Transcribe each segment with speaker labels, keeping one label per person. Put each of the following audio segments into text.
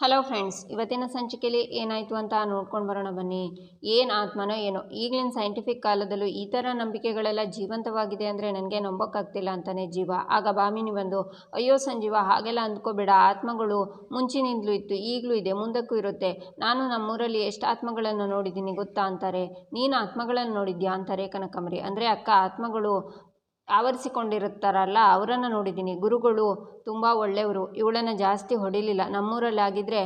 Speaker 1: Hello friends ಇವತ್ತಿನ ಸಂಚಿಕೆಯಲ್ಲಿ ಏನಾಯಿತು ಅಂತ ನೋಡ್ಕೊಂಡು ಬರೋಣ ಬನ್ನಿ. ಏನು ಆತ್ಮನೋ ಏನೋ. ಈಗಲಿನ ಸೈಂಟಿಫಿಕ್ ಕಾಲದಲ್ಲೂ ಈ ಥರ ನಂಬಿಕೆಗಳೆಲ್ಲ ಜೀವಂತವಾಗಿದೆ ಅಂದರೆ ನನಗೆ ನಂಬೋಕ್ಕಾಗ್ತಿಲ್ಲ ಅಂತಲೇ ಜೀವ. ಆಗ ಬಾಮಿನಿ ಬಂದು, ಅಯ್ಯೋ ಸಂಜೀವ, ಹಾಗೆಲ್ಲ ಅಂದ್ಕೋಬೇಡ. ಆತ್ಮಗಳು ಮುಂಚಿನಿಂದಲೂ ಇತ್ತು, ಈಗಲೂ ಇದೆ, ಮುಂದಕ್ಕೂ ಇರುತ್ತೆ. ನಾನು ನಮ್ಮೂರಲ್ಲಿ ಎಷ್ಟು ಆತ್ಮಗಳನ್ನು ನೋಡಿದ್ದೀನಿ ಗೊತ್ತಾ? ಅಂತಾರೆ. ನೀನು ಆತ್ಮಗಳನ್ನು ನೋಡಿದ್ಯಾ? ಅಂತಾರೆ ಕನಕಂಬರಿ. ಅಂದರೆ ಅಕ್ಕ, ಆತ್ಮಗಳು ಆವರಿಸಿಕೊಂಡಿರುತ್ತಾರಲ್ಲ ಅವರನ್ನು ನೋಡಿದ್ದೀನಿ. ಗುರುಗಳು ತುಂಬ ಒಳ್ಳೆಯವರು ಇವಳನ್ನು ಜಾಸ್ತಿ ಹೊಡಿಲಿಲ್ಲ. ನಮ್ಮೂರಲ್ಲಿ ಆಗಿದ್ದರೆ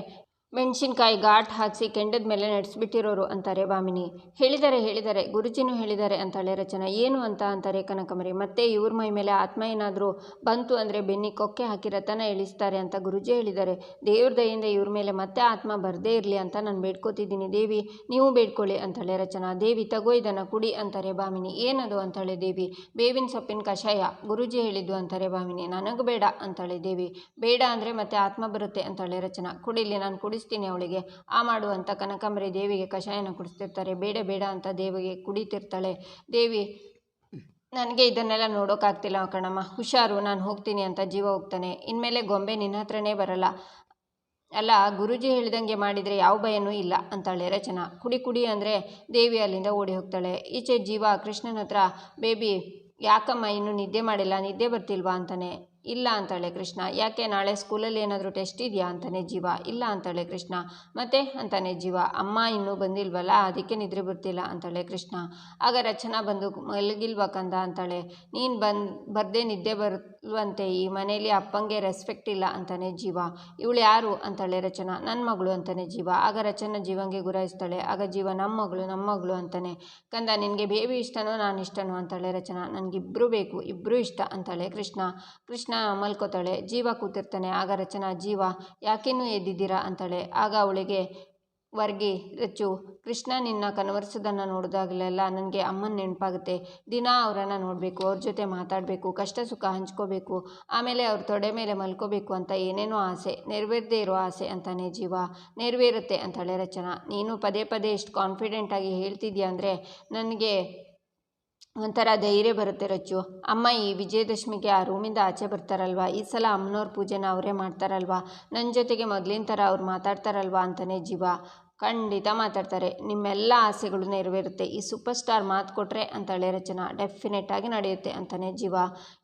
Speaker 1: ಮೆಣಸಿನ್ಕಾಯಿ ಘಾಟ್ ಹಾಕಿಸಿ ಕೆಂಡದ ಮೇಲೆ ನಡೆಸಿಬಿಟ್ಟಿರೋರು ಅಂತಾರೆ ಭಾಮಿನಿ ಹೇಳಿದರೆ ಹೇಳಿದರೆ, ಗುರುಜಿನೂ ಹೇಳಿದರೆ ಅಂತಾಳೆ ರಚನಾ. ಏನು ಅಂತ ಅಂತಾರೆ ಕನಕಮರಿ. ಮತ್ತೆ ಇವ್ರ ಮೈ ಮೇಲೆ ಆತ್ಮ ಏನಾದರೂ ಬಂತು ಅಂದರೆ ಬೆನ್ನಿ ಕೊಕ್ಕೆ ಹಾಕಿ ರಥನ ಇಳಿಸ್ತಾರೆ ಅಂತ ಗುರುಜಿ ಹೇಳಿದ್ದಾರೆ ದೇವ್ರ ದಯಿಂದ ಇವ್ರ ಮೇಲೆ ಮತ್ತೆ ಆತ್ಮ ಬರದೇ ಇರಲಿ ಅಂತ ನಾನು ಬೇಡ್ಕೋತಿದ್ದೀನಿ. ದೇವಿ, ನೀವು ಬೇಡ್ಕೊಳ್ಳಿ ಅಂತಾಳೆ ರಚನಾ. ದೇವಿ, ತಗೋ ಇದನ್ನು ಕುಡಿ ಅಂತಾರೆ ಭಾಮಿನಿ ಏನದು ಅಂತಾಳೆ ದೇವಿ? ಬೇವಿನ ಸೊಪ್ಪಿನ ಕಷಾಯ. ಗುರುಜಿ ಹೇಳಿದ್ದು ಅಂತಾರೆ ಭಾಮಿನಿ ನನಗೆ ಬೇಡ ಅಂತಾಳೆ ದೇವಿ. ಬೇಡ ಅಂದರೆ ಮತ್ತೆ ಆತ್ಮ ಬರುತ್ತೆ ಅಂತಾಳೆ ರಚನಾ. ಕುಡಿಲಿ ನಾನು ಕುಡಿಸ್ತೀನಿ ಅವಳಿಗೆ. ಆ ಮಾಡುವಂಥ ಕನಕಾಂಬರಿ ದೇವಿಗೆ ಕಷಾಯನ ಕುಡಿಸ್ತಿರ್ತಾರೆ. ಬೇಡ ಬೇಡ ಅಂತ ದೇವಿಗೆ ಕುಡಿತಿರ್ತಾಳೆ. ದೇವಿ, ನನಗೆ ಇದನ್ನೆಲ್ಲ ನೋಡೋಕ್ಕಾಗ್ತಿಲ್ಲ ಕಣಮ್ಮ. ಹುಷಾರು, ನಾನು ಹೋಗ್ತೀನಿ ಅಂತ ಜೀವ ಹೋಗ್ತಾನೆ. ಇನ್ಮೇಲೆ ಗೊಂಬೆ ನಿನ್ನ ಹತ್ರನೇ ಬರಲ್ಲ. ಅಲ್ಲ, ಗುರುಜಿ ಹೇಳಿದಂಗೆ ಮಾಡಿದರೆ ಯಾವ ಭಯನೂ ಇಲ್ಲ ಅಂತಾಳೆ ರಚನಾ. ಕುಡಿ ಕುಡಿ ಅಂದರೆ ದೇವಿ ಅಲ್ಲಿಂದ ಓಡಿ ಹೋಗ್ತಾಳೆ. ಈಚೆ ಜೀವ ಕೃಷ್ಣನ ಹತ್ರ, ಬೇಬಿ, ಯಾಕಮ್ಮ ಇನ್ನೂ ನಿದ್ದೆ ಮಾಡಿಲ್ಲ? ನಿದ್ದೆ ಬರ್ತಿಲ್ವಾ? ಅಂತಾನೆ. ಇಲ್ಲ ಅಂತಾಳೆ ಕೃಷ್ಣ. ಯಾಕೆ ನಾಳೆ ಸ್ಕೂಲಲ್ಲಿ ಏನಾದರೂ ಟೆಸ್ಟ್ ಇದೆಯಾ ಅಂತಾನೆ ಜೀವ. ಇಲ್ಲ ಅಂತಾಳೆ ಕೃಷ್ಣ. ಮತ್ತೆ? ಅಂತಾನೆ ಜೀವ. ಅಮ್ಮ ಇನ್ನೂ ಬಂದಿಲ್ವಲ್ಲ? ಅದಕ್ಕೆ ನಿದ್ರೆ ಬರ್ತಿಲ್ಲ ಅಂತಾಳೆ ಕೃಷ್ಣ. ಆಗ ರಚನಾ ಬಂದು ಮಲಗಿಲ್ವಾ ಕಂದ ಅಂತಾಳೆ. ನೀನು ಬಂದು, ಬರ್ದೇ ನಿದ್ದೆ ಬರುವಂತೆ ಈ ಮನೇಲಿ ಅಪ್ಪಂಗೆ ರೆಸ್ಪೆಕ್ಟ್ ಇಲ್ಲ ಅಂತಾನೆ ಜೀವ. ಇವಳು ಯಾರು? ಅಂತಾಳೆ ರಚನಾ. ನನ್ನ ಮಗಳು ಅಂತಾನೆ ಜೀವ. ಆಗ ರಚನಾ ಜೀವಂಗೆ ಗುರಾಯಿಸ್ತಾಳೆ. ಆಗ ಜೀವ ನಮ್ಮ ಮಗಳು ನಮ್ಮ ಮಗಳು ಅಂತಾನೆ. ಕಂದ, ನಿನಗೆ ಬೇಬಿ ಇಷ್ಟನೋ, ನಾನು ಇಷ್ಟನೋ? ಅಂತಾಳೆ ರಚನಾ. ನನಗಿಬ್ಬರು ಬೇಕು. ಇಬ್ಬರು ಇಷ್ಟ ಅಂತಾಳೆ ಕೃಷ್ಣ. ಕೃಷ್ಣ ಮಲ್ಕೋತಾಳೆ. ಜೀವ ಕೂತಿರ್ತಾನೆ. ಆಗ ರಚನಾ, ಜೀವ ಯಾಕೇನು ಎದ್ದಿದ್ದೀರಾ? ಅಂತಾಳೆ. ಆಗ ಅವಳಿಗೆ ವರ್ಗಿ ರಚು ಕೃಷ್ಣ ನಿನ್ನ ಕನವರ್ಸೋದನ್ನು ನೋಡಿದಾಗಲೆಲ್ಲ ನನಗೆ ಅಮ್ಮನ ನೆನಪಾಗುತ್ತೆ. ದಿನ ಅವರನ್ನು ನೋಡಬೇಕು, ಅವ್ರ ಜೊತೆ ಮಾತಾಡಬೇಕು, ಕಷ್ಟ ಸುಖ ಹಂಚ್ಕೋಬೇಕು, ಆಮೇಲೆ ಅವ್ರ ತೊಡೆ ಮೇಲೆ ಮಲ್ಕೋಬೇಕು ಅಂತ ಏನೇನೋ ಆಸೆ, ನೆರವೇರದೇ ಇರೋ ಆಸೆ ಅಂತಾನೆ ಜೀವ. ನೆರವೇರುತ್ತೆ ಅಂತಾಳೆ ರಚನಾ. ನೀನು ಪದೇ ಪದೇ ಇಷ್ಟು ಕಾನ್ಫಿಡೆಂಟಾಗಿ ಹೇಳ್ತಿದ್ಯಾ ಅಂದರೆ ನನಗೆ ಒಂಥರ ಧೈರ್ಯ ಬರುತ್ತೆ ರಚ್ಚು ಅಮ್ಮ ಈ ವಿಜಯದಶಮಿಗೆ ಆ ರೂಮಿಂದ ಆಚೆ ಬರ್ತಾರಲ್ವಾ? ಈ ಸಲ ಅಮ್ಮನವ್ರ ಪೂಜೆನ ಅವರೇ ಮಾಡ್ತಾರಲ್ವಾ? ನನ್ನ ಜೊತೆಗೆ ಮೊದಲಿನ ಥರ ಅವ್ರು ಮಾತಾಡ್ತಾರಲ್ವಾ ಅಂತಲೇ ಜೀವ. ಖಂಡಿತ ಮಾತಾಡ್ತಾರೆ. ನಿಮ್ಮೆಲ್ಲ ಆಸೆಗಳು ನೆರವೇರುತ್ತೆ. ಈ ಸೂಪರ್ ಸ್ಟಾರ್ ಮಾತು ಕೊಟ್ಟರೆ ಅಂತಾಳೆ ರಚನಾ ಡೆಫಿನೆಟ್ಟಾಗಿ ನಡೆಯುತ್ತೆ ಅಂತಾನೆ ಜೀವ.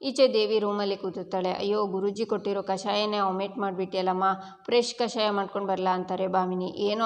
Speaker 1: ಈಚೆ ದೇವಿ ರೂಮಲ್ಲಿ ಕೂತಿರ್ತಾಳೆ. ಅಯ್ಯೋ, ಗುರುಜಿ ಕೊಟ್ಟಿರೋ ಕಷಾಯನೇ ಒಮೆಟ್ ಮಾಡಿಬಿಟ್ಟಿಯಲ್ಲಮ್ಮ ಫ್ರೆಶ್ ಕಷಾಯ ಮಾಡ್ಕೊಂಡು ಬರಲ್ಲ ಅಂತಾರೆ ಭಾಮಿನಿ. ಏನೋ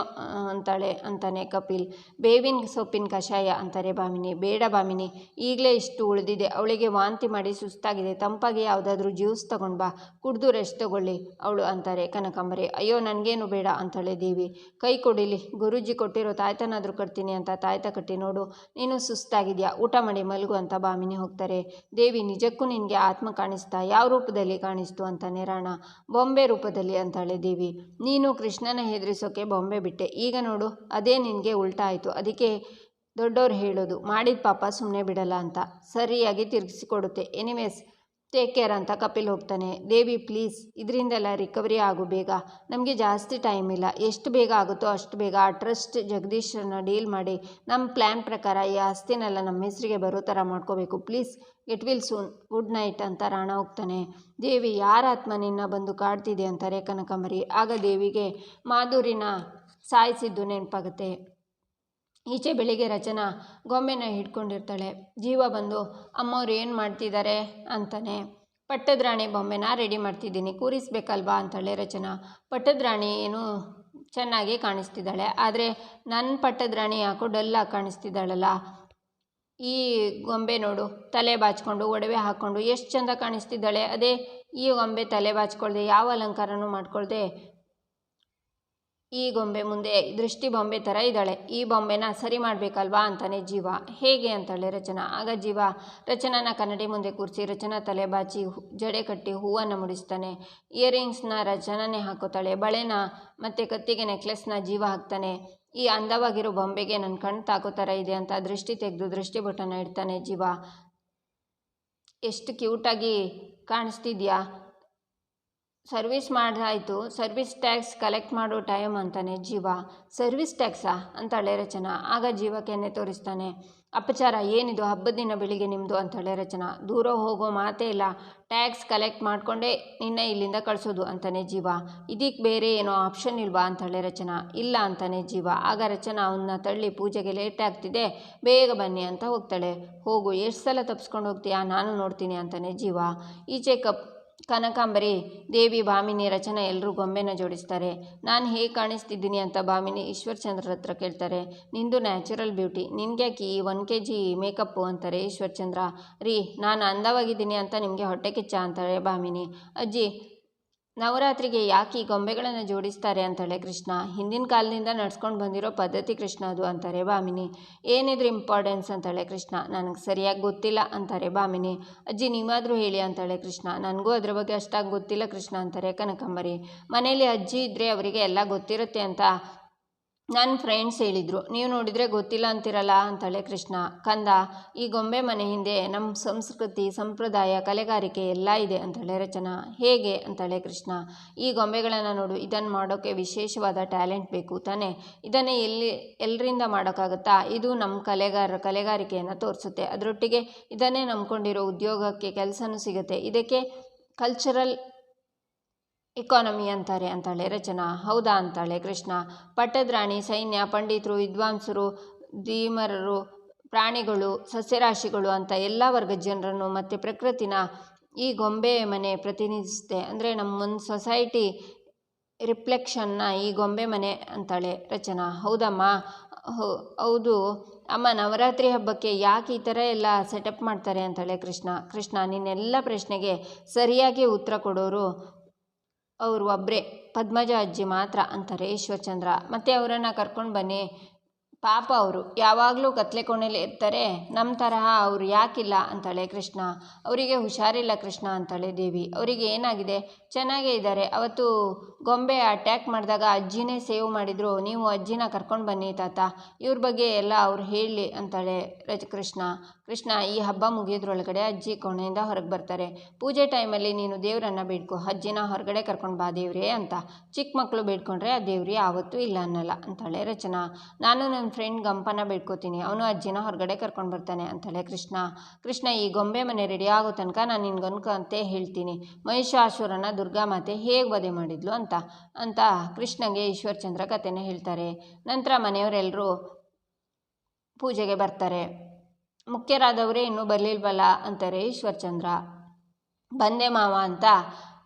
Speaker 1: ಅಂತಾಳೆ ಅಂತಾನೆ ಕಪಿಲ್. ಬೇವಿನ ಸೊಪ್ಪಿನ ಕಷಾಯ ಅಂತಾರೆ ಭಾಮಿನಿ. ಬೇಡ ಭಾಮಿನಿ. ಈಗಲೇ ಇಷ್ಟು ಉಳಿದಿದೆ. ಅವಳಿಗೆ ವಾಂತಿ ಮಾಡಿ ಸುಸ್ತಾಗಿದೆ. ತಂಪಾಗಿ ಯಾವುದಾದ್ರೂ ಜ್ಯೂಸ್ ತಗೊಂಡು ಬಾ. ಕುಡಿದು ರೆಸ್ಟ್ ತಗೊಳ್ಳಿ. ಅವಳು ಅಂತಾರೆ ಕನಕಾಂಬರಿ. ಅಯ್ಯೋ, ನನಗೇನು ಬೇಡ ಅಂತಾಳೆ ದೇವಿ. ಕೈ ಕೊಡಿಲಿ. ಗುರೂಜಿ ಕೊಟ್ಟಿರೋ, ತಾಯ್ತನಾದರೂ ಕಟ್ತೀನಿ ಅಂತ ತಾಯ್ತ ಕಟ್ಟಿ ನೋಡು, ನೀನು ಸುಸ್ತಾಗಿದೆಯಾ? ಊಟ ಮಾಡಿ ಮಲಗು ಅಂತ ಬಾಮಿನಿ ಹೋಗ್ತಾರೆ. ದೇವಿ, ನಿಜಕ್ಕೂ ನಿನಗೆ ಆತ್ಮ ಕಾಣಿಸ್ತಾ? ಯಾವ ರೂಪದಲ್ಲಿ ಕಾಣಿಸ್ತು ಅಂತ ನಿರಾಣ ಬೊಂಬೆ ರೂಪದಲ್ಲಿ ಅಂತಾಳೆ ದೇವಿ. ನೀನು ಕೃಷ್ಣನ ಹೆದರಿಸೋಕೆ ಬೊಂಬೆ ಬಿಟ್ಟೆ. ಈಗ ನೋಡು, ಅದೇ ನಿನಗೆ ಉಲ್ಟಾ ಆಯಿತು. ಅದಕ್ಕೆ ದೊಡ್ಡವ್ರು ಹೇಳೋದು, ಮಾಡಿದ ಪಾಪ ಸುಮ್ಮನೆ ಬಿಡಲ್ಲ ಅಂತ. ಸರಿಯಾಗಿ ತಿರುಗಿಸಿಕೊಡುತ್ತೆ. ಎನಿವೇಸ್ ಟೇಕ್ ಕೇರ್ ಅಂತ ಕಪಿಲ್ ಹೋಗ್ತಾನೆ. ದೇವಿ ಪ್ಲೀಸ್ ಇದರಿಂದೆಲ್ಲ ರಿಕವರಿ ಆಗು ಬೇಗ. ನಮಗೆ ಜಾಸ್ತಿ ಟೈಮ್ ಇಲ್ಲ. ಎಷ್ಟು ಬೇಗ ಆಗುತ್ತೋ ಅಷ್ಟು ಬೇಗ ಆ ಟ್ರಸ್ಟ್ ಜಗದೀಶ್ರನ್ನ ಡೀಲ್ ಮಾಡಿ ನಮ್ಮ ಪ್ಲ್ಯಾನ್ ಪ್ರಕಾರ ಈ ಆಸ್ತಿನೆಲ್ಲ ನಮ್ಮ ಹೆಸರಿಗೆ ಬರೋ ಥರ ಮಾಡ್ಕೋಬೇಕು. Please it will soon good night ಅಂತ ರಾಣ ಹೋಗ್ತಾನೆ. ದೇವಿ, ಯಾರ ಆತ್ಮ ನಿನ್ನ ಬಂದು ಕಾಡ್ತಿದೆ? ಅಂತಾರೆ ಕನಕಮರಿ ಆಗ ದೇವಿಗೆ ಮಾಧುರಿನ ಸಾಯಿಸಿದ್ದು ನೆನಪಾಗುತ್ತೆ. ಈಚೆ ಬೆಳಿಗ್ಗೆ ರಚನಾ ಗೊಂಬೆನ ಹಿಡ್ಕೊಂಡಿರ್ತಾಳೆ. ಜೀವ ಬಂದು, ಅಮ್ಮವ್ರು ಏನು ಮಾಡ್ತಿದ್ದಾರೆ ಅಂತಾನೆ. ಪಟ್ಟದ್ರಾಣಿ ಬೊಂಬೆನ ರೆಡಿ ಮಾಡ್ತಿದ್ದೀನಿ, ಕೂರಿಸ್ಬೇಕಲ್ವಾ? ಅಂತಾಳೆ ರಚನಾ. ಪಟ್ಟದ್ರಾಣಿ ಏನು ಚೆನ್ನಾಗಿ ಕಾಣಿಸ್ತಿದ್ದಾಳೆ, ಆದರೆ ನನ್ನ ಪಟ್ಟದ್ರಾಣಿ ಯಾಕೋ ಡಲ್ಲಾಗಿ ಕಾಣಿಸ್ತಿದ್ದಾಳಲ್ಲ. ಈ ಗೊಂಬೆ ನೋಡು, ತಲೆ ಬಾಚ್ಕೊಂಡು, ಒಡವೆ ಹಾಕ್ಕೊಂಡು, ಎಷ್ಟು ಚಂದ ಕಾಣಿಸ್ತಿದ್ದಾಳೆ. ಅದೇ ಈ ಗೊಂಬೆ ತಲೆ ಬಾಚ್ಕೊಳ್ದೆ, ಯಾವ ಅಲಂಕಾರನೂ ಮಾಡ್ಕೊಳ್ದೆ ಈ ಗೊಂಬೆ ಮುಂದೆ ದೃಷ್ಟಿ ಬೊಂಬೆ ಥರ ಇದ್ದಾಳೆ. ಈ ಬೊಂಬೆನ ಸರಿ ಮಾಡಬೇಕಲ್ವಾ ಅಂತಾನೆ ಜೀವ. ಹೇಗೆ ಅಂತಾಳೆ ರಚನಾ? ಆಗ ಜೀವ ರಚನಾನ ಕನ್ನಡಿ ಮುಂದೆ ಕೂರಿಸಿ ರಚನಾ ತಲೆ ಬಾಚಿ ಜಡೆ ಕಟ್ಟಿ ಹೂವನ್ನು ಮುಡಿಸ್ತಾನೆ. ಇಯರಿಂಗ್ಸ್ನ ರಚನಾನೇ ಹಾಕೋತಾಳೆ. ಬಳೆನ ಮತ್ತು ಕತ್ತಿಗೆ ನೆಕ್ಲೆಸ್ನ ಜೀವ ಹಾಕ್ತಾನೆ. ಈ ಅಂದವಾಗಿರೋ ಬೊಂಬೆಗೆ ನನ್ನ ಕಣ್ಣು ತಾಕೋ ಥರ ಇದೆ ಅಂತ ದೃಷ್ಟಿ ತೆಗೆದು ದೃಷ್ಟಿ ಬೊಟ್ಟನ್ನು ಇಡ್ತಾನೆ ಜೀವ. ಎಷ್ಟು ಕ್ಯೂಟಾಗಿ ಕಾಣಿಸ್ತಿದ್ಯಾ? ಸರ್ವಿಸ್ ಮಾಡಾಯಿತು ಸರ್ವಿಸ್ ಟ್ಯಾಕ್ಸ್ ಕಲೆಕ್ಟ್ ಮಾಡೋ ಟೈಮ್ ಅಂತಾನೆ ಜೀವ. ಸರ್ವಿಸ್ ಟ್ಯಾಕ್ಸಾ? ಅಂತಾಳೆ ರಚನಾ. ಆಗ ಜೀವ ಕೆನ್ನೆ ತೋರಿಸ್ತಾನೆ. ಅಪಚಾರ, ಏನಿದು? ಹಬ್ಬದ ದಿನ ಬೆಳಿಗ್ಗೆ ನಿಮ್ಮದು ಅಂತಾಳೆ ರಚನಾ. ದೂರ ಹೋಗೋ ಮಾತೇ ಇಲ್ಲ. ಟ್ಯಾಕ್ಸ್ ಕಲೆಕ್ಟ್ ಮಾಡಿಕೊಂಡೇ ನಿನ್ನ ಇಲ್ಲಿಂದ ಕಳಿಸೋದು ಅಂತಾನೆ ಜೀವ. ಇದಕ್ಕೆ ಬೇರೆ ಏನೋ ಆಪ್ಷನ್ ಇಲ್ವಾ ಅಂತಾಳೆ ರಚನಾ. ಇಲ್ಲ ಅಂತಾನೆ ಜೀವ. ಆಗ ರಚನಾ ಅವನ್ನ ತಳ್ಳಿ ಪೂಜೆಗೆ ಲೇಟ್ ಆಗ್ತಿದೆ. ಬೇಗ ಬನ್ನಿ ಅಂತ ಹೋಗ್ತಾಳೆ. ಹೋಗು, ಎಷ್ಟು ಸಲ ತಪ್ಸ್ಕೊಂಡು ಹೋಗ್ತೀಯಾ? ನಾನು ನೋಡ್ತೀನಿ ಅಂತಾನೆ ಜೀವ. ಈ ಕಪ್ ಕನಕಾಂಬರಿ, ದೇವಿ ಭಾಮಿನಿ ರಚನೆ ಎಲ್ಲರೂ ಗೊಂಬೆನ ಜೋಡಿಸ್ತಾರೆ. ನಾನು ಹೇಗೆ ಕಾಣಿಸ್ತಿದ್ದೀನಿ ಅಂತ ಭಾಮಿನಿ ಈಶ್ವರ್ಚಂದ್ರ ಹತ್ರ ಕೇಳ್ತಾರೆ. ನಿಂದು ನ್ಯಾಚುರಲ್ ಬ್ಯೂಟಿ ನಿನ್ಗ್ಯಾಕೆ ಈ ಒನ್ ಕೆ ಜಿ ಮೇಕಪ್ಪು ಅಂತಾರೆ ಈಶ್ವರ್ಚಂದ್ರ. ರೀ, ನಾನು ಅಂದವಾಗಿದ್ದೀನಿ ಅಂತ ನಿಮಗೆ ಹೊಟ್ಟೆ ಕಿಚ್ಚ ಅಂತಾರೆ ಭಾಮಿನಿ. ಅಜ್ಜಿ ನವರಾತ್ರಿಗೆ ಯಾಕೆ ಈ ಗೊಂಬೆಗಳನ್ನು ಜೋಡಿಸ್ತಾರೆ ಅಂತಾಳೆ ಕೃಷ್ಣ. ಹಿಂದಿನ ಕಾಲದಿಂದ ನಡ್ಸ್ಕೊಂಡು ಬಂದಿರೋ ಪದ್ಧತಿ ಕೃಷ್ಣ ಅದು ಅಂತಾರೆ ಭಾಮಿನಿ ಏನಿದ್ರ ಇಂಪಾರ್ಟೆನ್ಸ್ ಅಂತಾಳೆ ಕೃಷ್ಣ. ನನಗೆ ಸರಿಯಾಗಿ ಗೊತ್ತಿಲ್ಲ ಅಂತಾರೆ ಭಾಮಿನಿ ಅಜ್ಜಿ ನೀವಾದರೂ ಹೇಳಿ ಅಂತಾಳೆ ಕೃಷ್ಣ. ನನಗೂ ಅದ್ರ ಬಗ್ಗೆ ಅಷ್ಟಾಗಿ ಗೊತ್ತಿಲ್ಲ ಕೃಷ್ಣ ಅಂತಾರೆ ಕನಕಂಬರಿ. ಮನೆಯಲ್ಲಿ ಅಜ್ಜಿ ಇದ್ದರೆ ಅವರಿಗೆ ಎಲ್ಲ ಗೊತ್ತಿರುತ್ತೆ ಅಂತ. ನನ್ನ ಫ್ರೆಂಡ್ಸ್ ಹೇಳಿದರು, ನೀವು ನೋಡಿದರೆ ಗೊತ್ತಿಲ್ಲ ಅಂತಿರಲ್ಲ? ಅಂತಾಳೆ ಕೃಷ್ಣ. ಕಂದ, ಈ ಗೊಂಬೆ ಮನೆ ಹಿಂದೆ ನಮ್ಮ ಸಂಸ್ಕೃತಿ, ಸಂಪ್ರದಾಯ, ಕಲೆಗಾರಿಕೆ ಎಲ್ಲ ಇದೆ ಅಂತಾಳೆ ರಚನಾ. ಹೇಗೆ? ಅಂತಾಳೆ ಕೃಷ್ಣ. ಈ ಗೊಂಬೆಗಳನ್ನು ನೋಡು ಇದನ್ನು ಮಾಡೋಕ್ಕೆ ವಿಶೇಷವಾದ ಟ್ಯಾಲೆಂಟ್ ಬೇಕು ತಾನೇ. ಇದನ್ನೇ ಎಲ್ಲಿ ಎಲ್ಲರಿಂದ ಮಾಡೋಕ್ಕಾಗುತ್ತಾ? ಇದು ನಮ್ಮ ಕಲೆಗಾರ, ಕಲೆಗಾರಿಕೆಯನ್ನು ತೋರಿಸುತ್ತೆ. ಅದರೊಟ್ಟಿಗೆ ಇದನ್ನೇ ನಂಬ್ಕೊಂಡಿರೋ ಉದ್ಯೋಗಕ್ಕೆ ಕೆಲಸನೂ ಸಿಗುತ್ತೆ. ಇದಕ್ಕೆ ಕಲ್ಚರಲ್ ಇಕಾನಮಿ ಅಂತಾರೆ ಅಂತಾಳೆ. ರಚನಾ, ಹೌದಾ ಅಂತಾಳೆ. ಕೃಷ್ಣ, ಪಟ್ಟದ್ರಾಣಿ, ಸೈನ್ಯ, ಪಂಡಿತರು, ವಿದ್ವಾಂಸರು, ಧೀಮರರು, ಪ್ರಾಣಿಗಳು, ಸಸ್ಯರಾಶಿಗಳು ಅಂತ ಎಲ್ಲ ವರ್ಗದ ಜನರನ್ನು ಮತ್ತು ಪ್ರಕೃತಿನ ಈ ಗೊಂಬೆ ಮನೆ ಪ್ರತಿನಿಧಿಸುತ್ತೆ. ಅಂದರೆ ನಮ್ಮ ಒಂದು ಸೊಸೈಟಿ ರಿಫ್ಲೆಕ್ಷನ್ನ ಈ ಗೊಂಬೆ ಮನೆ ಅಂತಾಳೆ ರಚನಾ. ಹೌದಮ್ಮ? ಹೌದು. ಅಮ್ಮ, ನವರಾತ್ರಿ ಹಬ್ಬಕ್ಕೆ ಯಾಕೆ ಈ ಥರ ಎಲ್ಲ ಸೆಟಪ್ ಮಾಡ್ತಾರೆ ಅಂತಾಳೆ ಕೃಷ್ಣ. ಕೃಷ್ಣ, ನಿನ್ನೆಲ್ಲ ಪ್ರಶ್ನೆಗೆ ಸರಿಯಾಗಿ ಉತ್ತರ ಕೊಡೋರು ಅವರು ಒಬ್ಬರೇ ಪದ್ಮಜ ಅಜ್ಜಿ ಮಾತ್ರ ಅಂತಾರೆ ಈಶ್ವರ್ಚಂದ್ರ. ಮತ್ತು ಅವರನ್ನು ಕರ್ಕೊಂಡು ಬನ್ನಿ. ಪಾಪ ಅವರು. ಯಾವಾಗಲೂ ಕತ್ಲೆ ಕೋಣೆಯಲ್ಲಿ ಇರ್ತಾರೆ. ನಮ್ಮ ತರಹ ಅವರು ಯಾಕಿಲ್ಲ ಅಂತಾಳೆ ಕೃಷ್ಣ. ಅವರಿಗೆ ಹುಷಾರಿಲ್ಲ ಕೃಷ್ಣ ಅಂತಾಳೆ ದೇವಿ. ಅವರಿಗೆ ಏನಾಗಿದೆ? ಚೆನ್ನಾಗೇ ಇದ್ದಾರೆ. ಅವತ್ತು ಗೊಂಬೆ ಅಟ್ಯಾಕ್ ಮಾಡಿದಾಗ ಅಜ್ಜಿನೇ ಸೇವ್ ಮಾಡಿದ್ರು. ನೀವು ಅಜ್ಜಿನ ಕರ್ಕೊಂಡು ಬನ್ನಿ ತಾತ. ಇವ್ರ ಬಗ್ಗೆ ಎಲ್ಲ ಅವ್ರು ಹೇಳಿ ಅಂತಾಳೆ ರಜ, ಕೃಷ್ಣ. ಕೃಷ್ಣ, ಈ ಹಬ್ಬ ಮುಗಿಯೋದ್ರೊಳಗಡೆ ಅಜ್ಜಿ ಕೋಣೆಯಿಂದ ಹೊರಗೆ ಬರ್ತಾರೆ. ಪೂಜೆ ಟೈಮಲ್ಲಿ ನೀನು ದೇವರನ್ನು ಬೇಡ್ಕೊ. ಅಜ್ಜಿನ ಹೊರಗಡೆ ಕರ್ಕೊಂಡು ಬಾ ದೇವ್ರೇ ಅಂತ. ಚಿಕ್ಕ ಮಕ್ಕಳು ಬೇಡ್ಕೊಂಡ್ರೆ ಆ ದೇವ್ರಿ ಯಾವತ್ತೂ ಇಲ್ಲ ಅನ್ನಲ್ಲ ಅಂತಾಳೆ ರಚನಾ. ನಾನು ಫ್ರೆಂಡ್ ಗಂಪನ ಬೇಡ್ಕೋತೀನಿ. ಅವನು ಅಜ್ಜಿನ ಹೊರಗಡೆ ಕರ್ಕೊಂಡು ಬರ್ತಾನೆ ಅಂತಾಳೆ, ಕೃಷ್ಣ ಕೃಷ್ಣ, ಈ ಗೊಂಬೆ ಮನೆ ರೆಡಿ ಆಗೋ ತನಕ ನಾನು ನಿನ್ಗನ್ಕಂತೆ ಹೇಳ್ತೀನಿ. ಮಹಿಷಾಸುರನ ದುರ್ಗಾಮಾತೆ ಹೇಗೆ ವಧೆ ಮಾಡಿದ್ಲು ಅಂತ? ಅಂತ ಕೃಷ್ಣಗೆ ಈಶ್ವರಚಂದ್ರ ಕಥೆನ ಹೇಳ್ತಾರೆ. ನಂತರ ಮನೆಯವರೆಲ್ಲರೂ ಪೂಜೆಗೆ ಬರ್ತಾರೆ. ಮುಖ್ಯರಾದವರೇ ಇನ್ನೂ ಬರಲಿಲ್ವಲ್ಲ? ಅಂತಾರೆ ಈಶ್ವರಚಂದ್ರ. ಬಂದೆ ಮಾವ ಅಂತ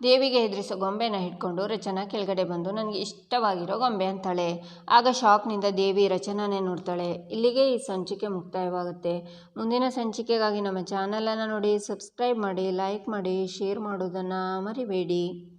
Speaker 1: ದೇವಿಗೆ ಹೆದರಿಸೋ ಗೊಂಬೆನ ಹಿಡ್ಕೊಂಡು ರಚನಾ ಕೆಳಗಡೆ ಬಂದು, ನನಗೆ ಇಷ್ಟವಾಗಿರೋ ಗೊಂಬೆ ಅಂತಾಳೆ. ಆಗ ಶಾಕ್ನಿಂದ ದೇವಿ ರಚನಾನೇ ನೋಡ್ತಾಳೆ. ಇಲ್ಲಿಗೆ ಈ ಸಂಚಿಕೆ ಮುಕ್ತಾಯವಾಗುತ್ತೆ. ಮುಂದಿನ ಸಂಚಿಕೆಗಾಗಿ ನಮ್ಮ ಚಾನಲನ್ನು ನೋಡಿ, ಸಬ್ಸ್ಕ್ರೈಬ್ ಮಾಡಿ, ಲೈಕ್ ಮಾಡಿ, ಶೇರ್ ಮಾಡೋದನ್ನು ಮರಿಬೇಡಿ.